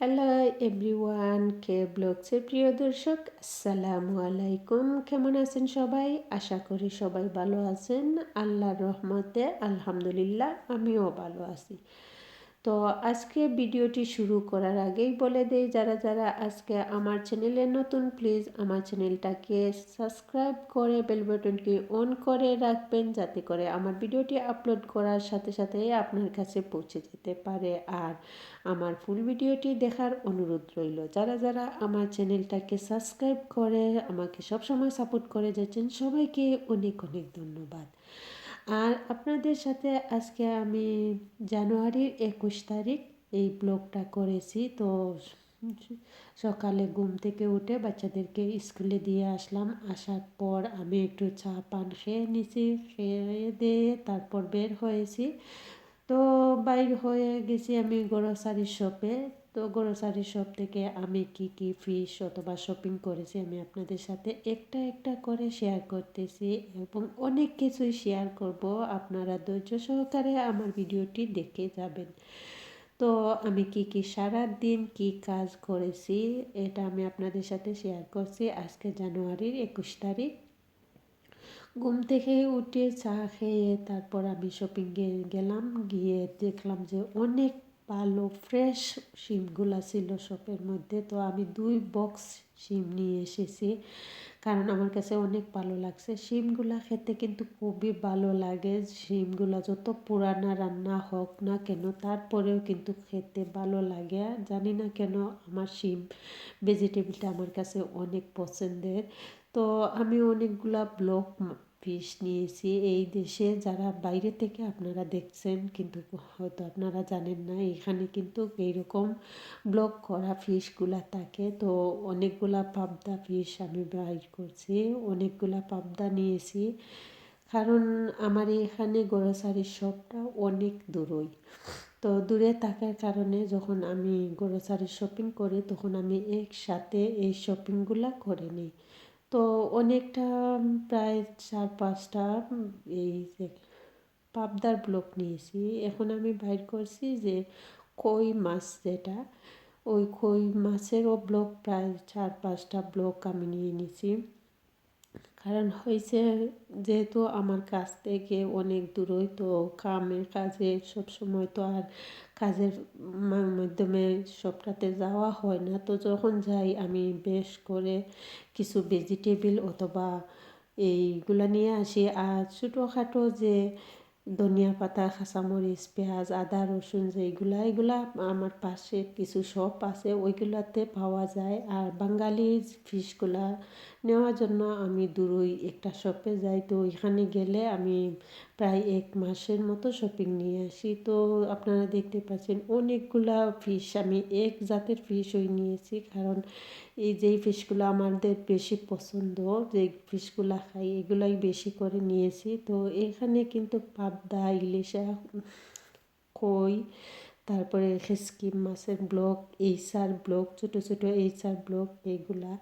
Hello everyone কে ব্লগসের প্রিয় দর্শক, আসসালামু আলাইকুম। কেমন আছেন সবাই? আশা করি সবাই ভালো আছেন। আল্লাহর রহমতে, আলহামদুলিল্লাহ, আমিও ভালো আছি। তো আজকে ভিডিওটি শুরু করার আগেই বলে দেই, যারা যারা আজকে আমার চ্যানেলে নতুন প্লিজ আমার চ্যানেলটাকে সাবস্ক্রাইব করে বেল বাটনটি অন করে রাখবেন, যাতে করে আমার ভিডিওটি আপলোড করার সাথে সাথে আপনার কাছে পৌঁছে যেতে পারে। আর আমার ফুল ভিডিওটি দেখার অনুরোধ রইল, যারা যারা আমার চ্যানেলটাকে সাবস্ক্রাইব করে, আমাকে সবসময় সাপোর্ট করে যাচ্ছেন, সবাইকে অনেক অনেক ধন্যবাদ। আর আপনাদের সাথে আজকে আমি জানুয়ারির একুশ তারিখ এই ব্লগটা করেছি। তো সকালে ঘুম থেকে উঠে বাচ্চাদেরকে স্কুলে দিয়ে আসলাম। আসার পর আমি একটু চা পান খেয়ে নিছি, খেয়ে দিয়ে তারপর বের হয়েছি। তো বাইর হয়ে গেছি আমি গ্রোসারি শপে তো গ্রোসারি শপ থেকে আমি কি কি ফিশ অথবা শপিং করেছি, আমি আপনাদের সাথে একটা একটা করে শেয়ার করতেছি এবং অনেক কিছুই শেয়ার করব। আপনারা ধৈর্য সহকারে আমার ভিডিওটি দেখে যাবেন। তো আমি কি কি সারা দিন কি কাজ করেছি, এটা আমি আপনাদের সাথে শেয়ার করছি আজকে জানুয়ারির একুশ তারিখ। ঘুম থেকে উঠে চা খেয়ে তারপর আমি শপিংয়ে গেলাম, গিয়ে দেখলাম যে অনেক ভালো ফ্রেশ শিমগুলা ছিল শপের মধ্যে। তো আমি দুই বক্স শিম নিয়ে এসেছি, কারণ আমার কাছে অনেক ভালো লাগছে। শিমগুলা খেতে কিন্তু খুবই ভালো লাগে। শিমগুলা যত পুরানা রান্না হোক না কেন, তারপরেও কিন্তু খেতে ভালো লাগে। জানি না কেন, আমার শিম ভেজিটেবলটা আমার কাছে অনেক পছন্দের। তো আমি অনেকগুলা ব্লক ফিশ নিয়েছি এই দেশে। যারা বাইরে থেকে আপনারা দেখছেন, কিন্তু হয়তো আপনারা জানেন না, এখানে কিন্তু এইরকম ব্লক করা ফিশগুলা থাকে। তো অনেকগুলা পাবদা ফিশ আমি বাইর করছি, অনেকগুলা পাবদা নিয়েছি। কারণ আমার এখানে গ্রোসারির শপটা অনেক দূরই। তো দূরে থাকার কারণে যখন আমি গ্রোসারি শপিং করি, তখন আমি একসাথে এই শপিংগুলা করে নিই। তো অনেকটা প্রায় চার পাঁচটা এই যে পাবদার ব্লক নিয়েছি। এখন আমি বাইর করছি যে কই মাছ যেটা, ওই কই মাছেরও ব্লক প্রায় চার পাঁচটা ব্লক আমি নিয়ে নিছি। কারণ হয়েছে যেহেতু আমার কাছ থেকে অনেক দূরই তো কামের কাজে সবসময় তো আর কাজের মাধ্যমে সবটাতে যাওয়া হয় না। তো যখন যাই আমি বেশ করে কিছু ভেজিটেবিল অথবা এইগুলো নিয়ে আসি। আর ছোটোখাটো যে ধনিয়া পাতা, কাঁচামরিচ, পেঁয়াজ, আদা, রসুন যেগুলা এগুলা আমার পাশে কিছু শপ আছে, ওইগুলাতে পাওয়া যায়। আর বাঙালি ফিশগুলা নেওয়ার জন্য আমি দূরই একটা শপে যাই। তো ওইখানে গেলে আমি প্রায় এক মাসের মতো শপিং নিয়ে আসি। তো আপনারা দেখতে পাচ্ছেন অনেকগুলা ফিশ আমি এক জাতের ফিশ ওই নিয়েছি। কারণ এই যেই ফিশগুলো আমাদের বেশি পছন্দ, যে ফিশগুলো খাই, এগুলাই বেশি করে নিয়েছি। তো এখানে কিন্তু পাবদা, ইলিশা, কই, তারপরে খেসকি মাছের ব্লক এইসার ব্লক ছোটো ছোটো এইসার ব্লক এইগুলা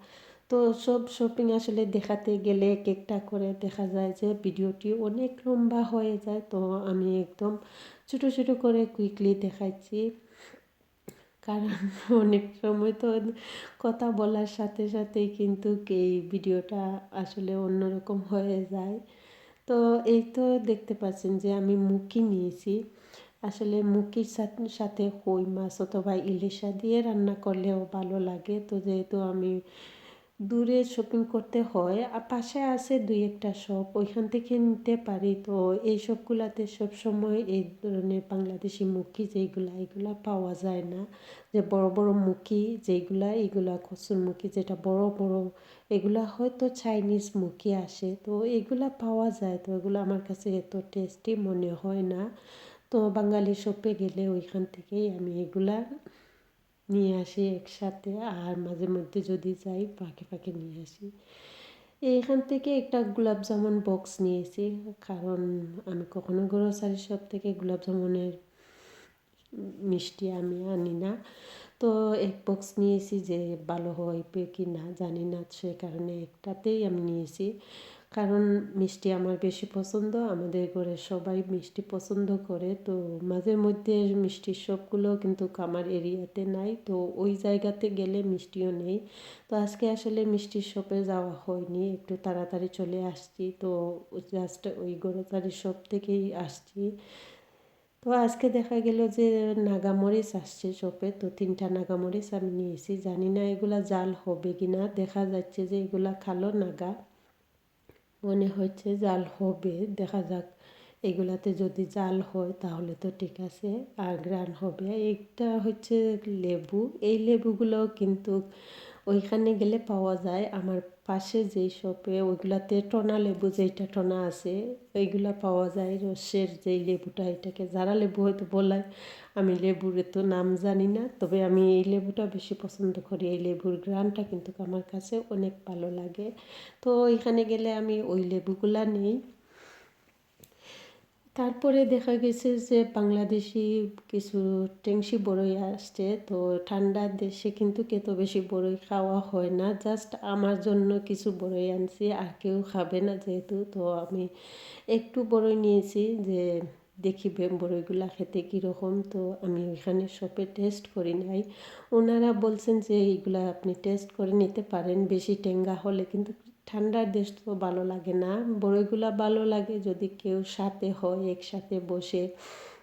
তো সব শপিং আসলে দেখাতে গেলে এক একটা করে দেখা যায় যে ভিডিওটি অনেক লম্বা হয়ে যায়। তো আমি একদম ছোটো ছোটো করে কুইকলি দেখাচ্ছি। কারণ অনেক সময় তো কথা বলার সাথে সাথেই কিন্তু এই ভিডিওটা আসলে অন্যরকম হয়ে যায়। তো এই তো দেখতে পাচ্ছেন যে আমি মুখি নিয়েছি। আসলে মুখির সাথে কই মাছ অথবা ইলিশা দিয়ে রান্না করলেও ভালো লাগে। তো যেহেতু আমি দূরে শপিং করতে হয় আর পাশে আছে দুই একটা শপ ওইখান থেকে নিতে পারি। তো এই সবগুলাতে সবসময় এই ধরনের বাংলাদেশি মুখি যেইগুলা এগুলা পাওয়া যায় না। যে বড় বড় মুখি যেইগুলা এগুলা কচুর মুখি যেটা বড় বড়, এগুলা হয়তো চাইনিজ মুখি আসে। তো এগুলা পাওয়া যায়, তো এগুলো আমার কাছে এত টেস্টি মনে হয় না। তো বাঙালি শপে গেলে ওইখান থেকেই আমি এগুলা নিয়ে আসি একসাথে আর মাঝে মধ্যে যদি যাই ফাঁকে ফাঁকে নিয়ে আসি। এইখান থেকে একটা গোলাপ জামুন বক্স নিয়েছি, কারণ আমি কখনো গ্রোসারি শপ থেকে গোলাপ জামুনের মিষ্টি আমি আনি না। তো এক বক্স নিয়েছি যে ভালো হয় কি না জানি না, সে কারণে একটাতেই আমি নিয়েছি। কারণ মিষ্টি আমার বেশি পছন্দ, আমাদের ঘরে সবাই মিষ্টি পছন্দ করে, তো মাঝে মধ্যে মিষ্টির শপগুলো কিন্তু আমার এরিয়াতে নাই, তো ওই জায়গাতে গেলে মিষ্টিও নেই। তো আজকে আসলে মিষ্টির শপে যাওয়া হয়নি, একটু তাড়াতাড়ি চলে আসছি, তো জাস্ট ওই গরুতারির শপ থেকেই আসছি। তো আজকে দেখা গেল যে নাগামরিচ আসছে শপে, তো তিনটা নাগামরিচ আমি নিয়েছি, জানি না এগুলা জাল হবে কি না দেখা যাচ্ছে যে এগুলা খালো নাগা। মনে হচ্ছে জাল হবে, দেখা যাক। এগুলাতে যদি জাল হয় তাহলে তো ঠিক আছে, আর গ্রান হবে। একটা হচ্ছে লেবু। এই লেবুগুলো কিন্তু ওইখানে গেলে পাওয়া যায়। আমার পাশে যেই শপে ওইগুলাতে টনা লেবু যেইটা টনা আছে, ওইগুলা পাওয়া যায়। রসের যেই লেবুটা এটাকে, যারা লেবু হয়তো বলায় আমি লেবুর তো নাম জানি না। তবে আমি এই লেবুটা বেশি পছন্দ করি। এই লেবুর গ্রানটা কিন্তু আমার কাছে অনেক ভালো লাগে। তো এখানে গেলে আমি ওই লেবুগুলা নিই। তারপরে দেখা গেছে যে বাংলাদেশি কিছু টেংসি বড়ই আসছে, তো ঠান্ডার দেশে কিন্তু কেত বেশি বড়ই খাওয়া হয় না। জাস্ট আমার জন্য কিছু বড়ই আনছি, আর কেউ খাবে না যেহেতু, তো আমি একটু বড়ই নিয়েছি যে দেখি বড়ইগুলা খেতে কীরকম। তো আমি ওইখানে শপে টেস্ট করি নাই। ওনারা বলছেন যে এইগুলা আপনি টেস্ট করে নিতে পারেন, বেশি টেঙ্গা হলে কিন্তু ঠান্ডার দেশ তো ভালো লাগে না। বড়ইগুলা ভালো লাগে যদি কেউ সাথে হয়, একসাথে বসে।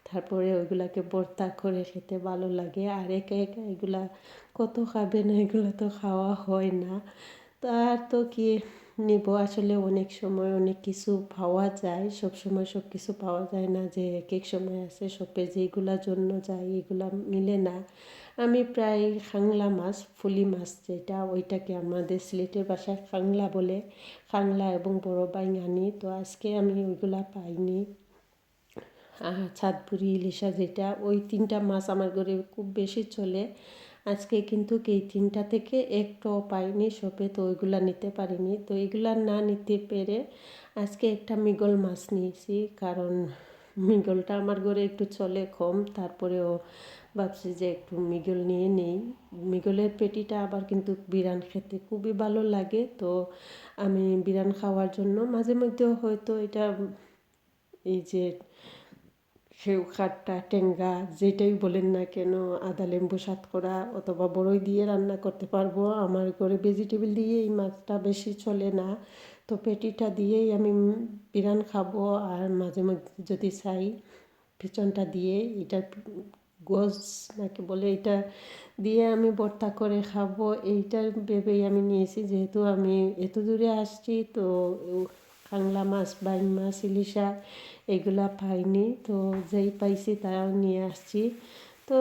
তারপরে ওইগুলাকে বর্তা করে খেতে ভালো লাগে। আর একা একা এগুলা কত খাবে না, এগুলো তো খাওয়া হয় না। তার তো কি নেব। আসলে অনেক সময় অনেক কিছু পাওয়া যায়। সব সময় সব কিছু পাওয়া যায় না যে এক এক সময় আছে শপে যেগুলোর জন্য যায় এগুলা মিলে না। আমি প্রায় খাংলা মাছ, ফুলি মাছ যেটা, ওইটাকে আমাদের সিলেটের বাসায় খাংলা বলে। খাংলা এবং বড় বাইং আনি তো আজকে আমি ওইগুলা পাইনি। ছাদপুরি, ইলিশা যেটা, ওই তিনটা মাছ আমার ঘরে খুব বেশি চলে। আজকে কিন্তু এই তিনটা থেকে একটাও পাইনি শপে তো ওইগুলা নিতে পারিনি। তো এইগুলা না নিতে পেরে আজকে একটা মিগল মাছ নিয়েছি, কারণ মিগলটা আমার ঘরে একটু চলে কম, তারপরেও ভাবছি যে একটু মিগল নিয়ে নেই। মিগলের পেটিটা আবার কিন্তু বিরান খেতে খুবই ভালো লাগে, তো আমি বিরান খাওয়ার জন্য মাঝে মধ্যেও হয়তো এটা এই যে সেউ খাট্টা টেঙ্গা যেটাই বলেন না কেন, আদা, লেম্বু সাত করা অথবা বড়ই দিয়ে রান্না করতে পারব। আমার ঘরে ভেজিটেবল দিয়ে এই মাছটা বেশি চলে না। তো পেটিটা দিয়েই আমি বিরান খাব আর মাঝে মধ্যে যদি চাই পিছনটা দিয়ে এটা গোস নাকি বলে এটা দিয়ে আমি ভর্তা করে খাব। এইটার ভেবেই আমি নিয়েছি, যেহেতু আমি এত দূরে আসছি, তো কাংলা মাছ, বাইন মাছ, ইলিশা এগুলা পাইনি। তো যেই পাইছি তাও নিয়ে আসছি। তো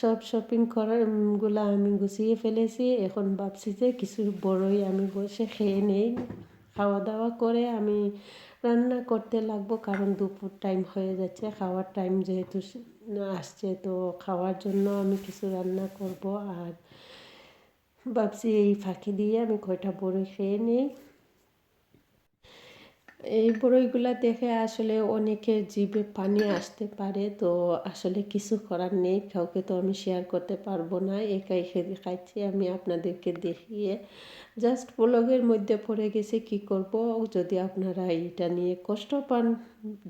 সব শপিং করারগুলো আমি গুছিয়ে ফেলেছি। এখন ভাবছি যে কিছু বড়ই আমি বসে খেয়ে নেই। খাওয়া দাওয়া করে আমি রান্না করতে লাগবো, কারণ দুপুর টাইম হয়ে যাচ্ছে। খাওয়ার টাইম যেহেতু আসছে, তো খাওয়ার জন্য আমি কিছু রান্না করব। আর ভাবছি এই ফাঁকি দিয়ে আমি কয়টা বড়ই খেয়ে নিই। এই বড়ইগুলা দেখে আসলে অনেকের জিভে পানি আসতে পারে, তো আসলে কিছু করার নেই, কাউকে তো আমি শেয়ার করতে পারব না, একাই খেয়ে খাইছি আমি আপনাদেরকে দেখিয়ে জাস্ট ব্লগের মধ্যে পড়ে গেছে, কি করব? যদি আপনারা এইটা নিয়ে কষ্ট পান,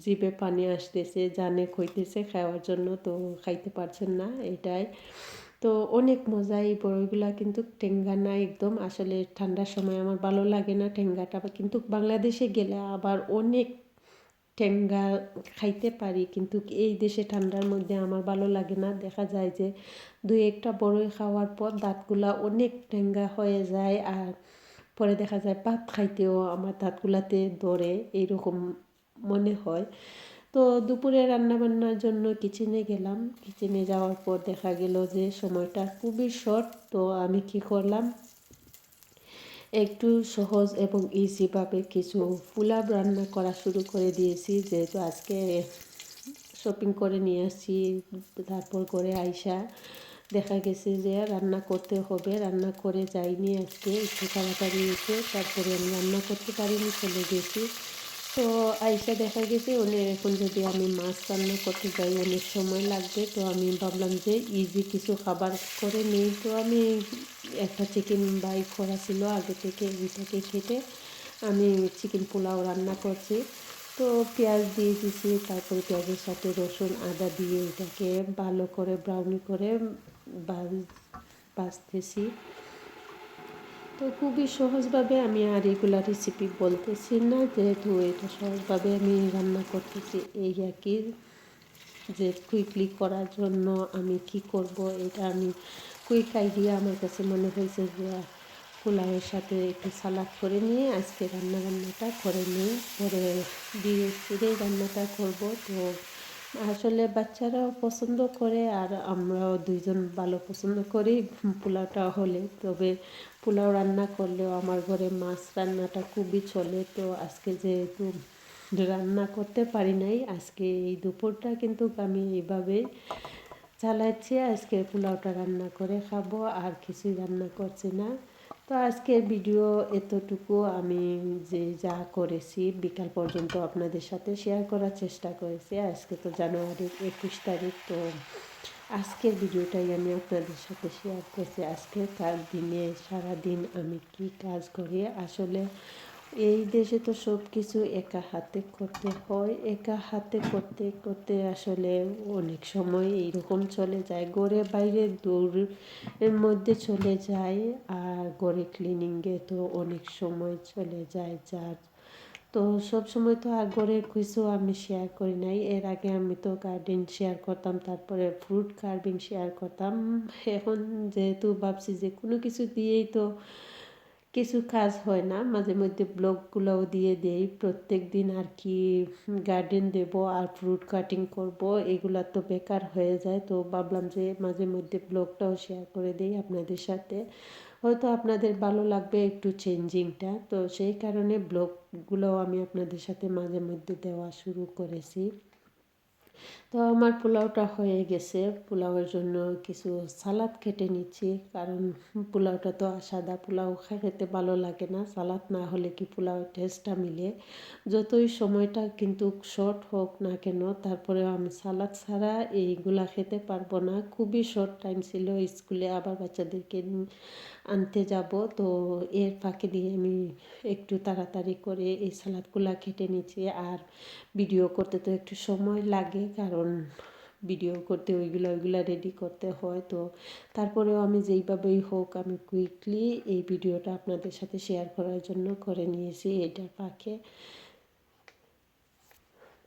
জিভে পানি আসতেছে, জানে, খইতেছে, খাওয়ার জন্য, তো খাইতে পারছেন না, এটাই। তো অনেক মজা এই বড়ইগুলা কিন্তু টেঙ্গা না একদম। আসলে ঠান্ডার সময় আমার ভালো লাগে না টেঙ্গাটা কিন্তু বাংলাদেশে গেলে আবার অনেক টেঙ্গা খাইতে পারি। কিন্তু এই দেশে ঠান্ডার মধ্যে আমার ভালো লাগে না। দেখা যায় যে দুই একটা বড়ই খাওয়ার পর দাঁতগুলা অনেক টেঙ্গা হয়ে যায় আর পরে দেখা যায় ভাত খাইতেও আমার দাঁতগুলাতে ধরে। এইরকম মনে হয়। তো দুপুরে রান্নাবান্নার জন্য কিচেনে গেলাম। কিচেনে যাওয়ার পর দেখা গেল যে সময়টা খুবই শর্ট তো আমি কি করলাম? একটু সহজ এবং ইজিভাবে কিছু ফুলাব রান্না করা শুরু করে দিয়েছি। যেহেতু আজকে শপিং করে নিয়ে আসছি, তারপর করে আইসা দেখা গেছে যে রান্না করতে হবে, রান্না করে যাইনি আজকে। একটু তাড়াতাড়ি এসে তারপরে আমি রান্না করতে পারিনি, চলে গেছি। তো আইসা দেখা গেছে অনেক এখন যদি আমি মাছ রান্না করতে যাই, অনেক সময় লাগবে। তো আমি ভাবলাম যে ইজি কিছু খাবার করে নিই। তো আমি একটা চিকেন বাই করা ছিল আগে থেকে এটাকে কেটে আমি চিকেন পোলাও রান্না করছি। তো পেঁয়াজ দিয়ে দিছি, তারপরে পেঁয়াজের সাথে রসুন, আদা দিয়ে এটাকে ভালো করে ব্রাউনি করে বাজতেছি। তো খুবই সহজভাবে আমি আর এগুলা রেসিপি বলতেছি না। যেহেতু এটা সহজভাবে আমি রান্না করতেছি, এই একই যে কুইকলি করার জন্য আমি কি করব, এটা আমি কুইক আইডিয়া আমার কাছে মনে হয়েছে যে পোলাওয়ের সাথে একটু সালাদ করে নিয়ে আজকে রান্না বান্নাটা করে নিই। পরে দিয়ে রান্নাটা করব। তো আসলে বাচ্চারাও পছন্দ করে আর আমরাও দুইজন ভালো পছন্দ করি পোলাওটা হলে। তবে পোলাও রান্না করলেও আমার ঘরে মাছ রান্নাটা খুবই চলে। তো আজকে যেহেতু রান্না করতে পারি নাই, আজকে এই দুপুরটা কিন্তু আমি এইভাবে চালাচ্ছি। আজকে পোলাওটা রান্না করে খাব, আর কিছুই রান্না করছি না। তো আজকের ভিডিও এতটুকু। আমি যে যা করেছি, বিকাল পর্যন্ত আপনাদের সাথে শেয়ার করার চেষ্টা করেছি। আজকে তো জানুয়ারির একুশ তারিখ, তো আজকের ভিডিওটাই আমি আপনাদের সাথে শেয়ার করছি। আজকে তার দিনে, সারাদিন আমি কি কাজ করি, আসলে এই দেশে তো সব কিছু একা হাতে করতে হয়। একা হাতে করতে করতে আসলে অনেক সময় এইরকম চলে যায়। গড়ে বাইরে দৌড়ের মধ্যে চলে যায় আর গড়ে ক্লিনিংয়ে তো অনেক সময় চলে যায় যার। তো সব সময় তো আর গড়ের কিছু আমি শেয়ার করি নাই। এর আগে আমি তো গার্ডেন শেয়ার করতাম, তারপরে ফ্রুট কার্ভিং শেয়ার করতাম। এখন যেহেতু ভাবছি যে কোনো কিছু দিয়েই তো কিছু কাজ হয় না, মাঝে মধ্যে ব্লগগুলোও দিয়ে দেই। প্রত্যেক দিন আর কি গার্ডেন দেব, আর ফ্রুট কাটিং করব, এগুলো তো বেকার হয়ে যায়। তো ভাবলাম যে মাঝে মধ্যে ব্লগটাও শেয়ার করে দিই আপনাদের সাথে। হয়তো আপনাদের ভালো লাগবে একটু চেঞ্জিংটা তো সেই কারণে ব্লগগুলোও আমি আপনাদের সাথে মাঝে মধ্যে দেওয়া শুরু করেছি। তো আমার পোলাওটা হয়ে গেছে। পোলাওয়ের জন্য কিছু সালাদ কেটে নিচ্ছি। কারণ পোলাওটা তো সাদা পোলাও খেতে ভালো লাগে না। সালাদ না হলে কি পোলাওয়ের টেস্টটা মিলে? যতই সময়টা কিন্তু শর্ট হোক না কেন তারপরে আমি সালাদ ছাড়া এইগুলা খেতে পারব না। খুবই শর্ট টাইম ছিল, স্কুলে আবার বাচ্চাদেরকে আনতে যাব। তো এর ফাঁকে দিয়ে আমি একটু তাড়াতাড়ি করে এই সালাদগুলা কেটে নিচ্ছি। আর ভিডিও করতে তো একটু সময় লাগে। কারণ ভিডিও করতে, ওইগুলো ওইগুলো রেডি করতে হয়। তো তারপরেও আমি যেইভাবেই হোক, আমি কুইকলি এই ভিডিওটা আপনাদের সাথে শেয়ার করার জন্য করে নিয়েছি, এটার ফাঁকে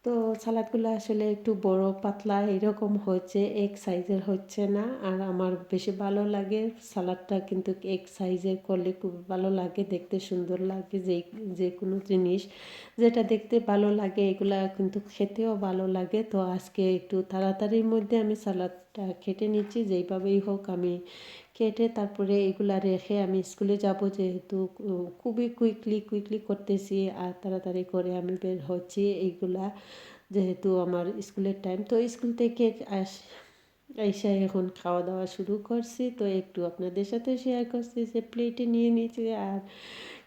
তো সালাদগুলো আসলে একটু বড়, পাতলা এরকম হচ্ছে এক সাইজের হচ্ছে না। আর আমার বেশি ভালো লাগে সালাদটা কিন্তু এক সাইজের করলে খুব ভালো লাগে, দেখতে সুন্দর লাগে যে যে কোনো জিনিস। যেটা দেখতে ভালো লাগে, এগুলা কিন্তু খেতেও ভালো লাগে। তো আজকে একটু তাড়াতাড়ির মধ্যে আমি সালাদটা খেটে নিচ্ছি, যেইভাবেই হোক আমি কেটে তারপরে এগুলা রেখে আমি স্কুলে যাব যেহেতু, খুবই কুইকলি কুইকলি করতেছি আর তাড়াতাড়ি করে আমি বের হচ্ছি এইগুলা যেহেতু আমার স্কুলের টাইম তো স্কুল থেকে আস, এসে এখন খাওয়া দাওয়া শুরু করছি। তো একটু আপনাদের সাথে শেয়ার করছি যে প্লেটে নিয়ে নিয়েছি আর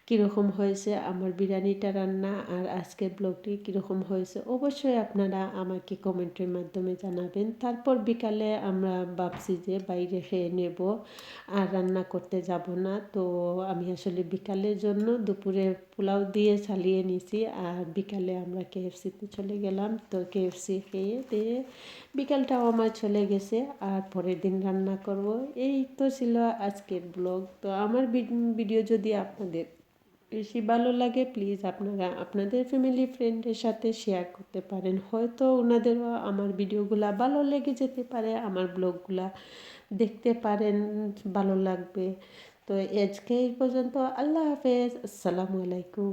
কীরকম হয়েছে আমার বিরিয়ানিটা রান্না আর আজকের ব্লগটি কীরকম হয়েছে অবশ্যই আপনারা আমাকে কমেন্টের মাধ্যমে জানাবেন। তারপর বিকালে আমরা ভাবছি যে বাইরে খেয়ে নেব আর রান্না করতে যাব না। তো আমি আসলে বিকালের জন্য দুপুরে পোলাও দিয়ে চালিয়ে নিছি আর বিকালে আমরা কেএফসিতে চলে গেলাম। তো কেএফসি খেয়ে দিয়ে বিকালটাও আমার চলে গেছে আর পরের দিন রান্না করব। এই তো ছিল আজকের ব্লগ। তো আমার ভিডিও যদি আপনাদের বেশি ভালো লাগে প্লিজ আপনারা আপনাদের ফ্যামিলি ফ্রেন্ডের সাথে শেয়ার করতে পারেন। হয়তো ওনাদেরও আমার ভিডিওগুলা ভালো লেগে যেতে পারে, আমার ব্লগগুলা দেখতে পারেন, ভালো লাগবে। তো আজকে এই পর্যন্ত, আল্লাহ হাফেজ, আসসালামু আলাইকুম।